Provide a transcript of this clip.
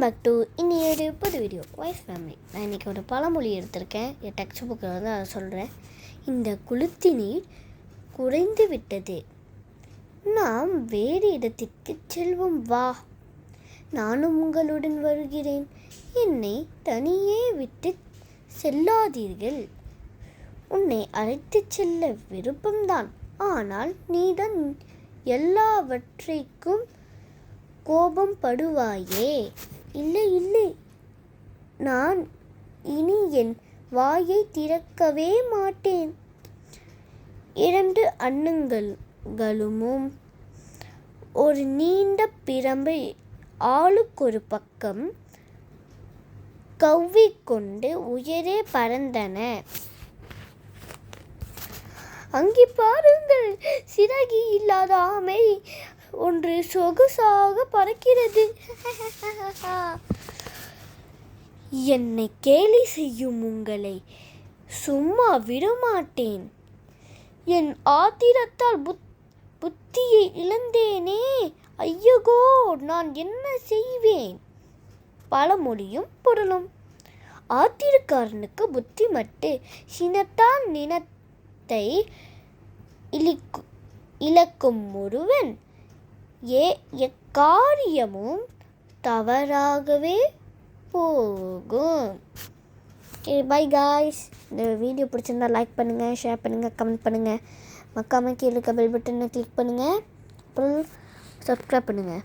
Back to இனி புது video wife family நான் இன்றைக்கி ஒரு பழமொழி எடுத்திருக்கேன். என் டெக்ஸ்ட் புக்கில் வந்து அதை சொல்கிறேன் இந்த குளுத்தி நீர் குறைந்து விட்டது. நாம் வேறு இடத்திற்கு செல்வோம். வா. நானும் உங்களுடன் வருகிறேன். என்னை தனியே விட்டு செல்லாதீர்கள். உன்னை அழைத்துச் செல்ல விருப்பம்தான். ஆனால் நீதான் எல்லாவற்றைக்கும் கோபம் படுவாயே இல்லை இல்லை. நான் இனி என் வாயை திறக்கவே மாட்டேன். இரண்டு அன்னங்களும் ஒரு நீண்ட பிரம்பை ஆளுக்கொரு பக்கம் கவ்விக்கொண்டு உயரே பறந்தன. அங்கே பாருங்கள் சிறகி இல்லாத ஆமை ஒன்று சொகுசாக பறக்கிறது. என்னை கேலி செய்யும் உங்களை சும்மா விடமாட்டேன். என் ஆத்திரத்தால் புத் புத்தியை இழந்தேனே. ஐயகோ நான் என்ன செய்வேன்? பழமொழியும் பொருளும். ஆத்திரக்காரனுக்கு புத்தி மட்டு சினத்தான் நினத்தை இழிக்கு இழக்கும் ஒருவன் ஏ எக்காரியமும் தவறாகவே போகும். பை காய்ஸ் இந்த வீடியோ பிடிச்சிருந்தா லைக் பண்ணுங்கள் ஷேர் பண்ணுங்கள் கமெண்ட் பண்ணுங்கள் மக்காமல் கீழே இருக்க பெல் பட்டனை கிளிக் பண்ணுங்கள் அப்புறம் சப்ஸ்கிரைப் பண்ணுங்கள்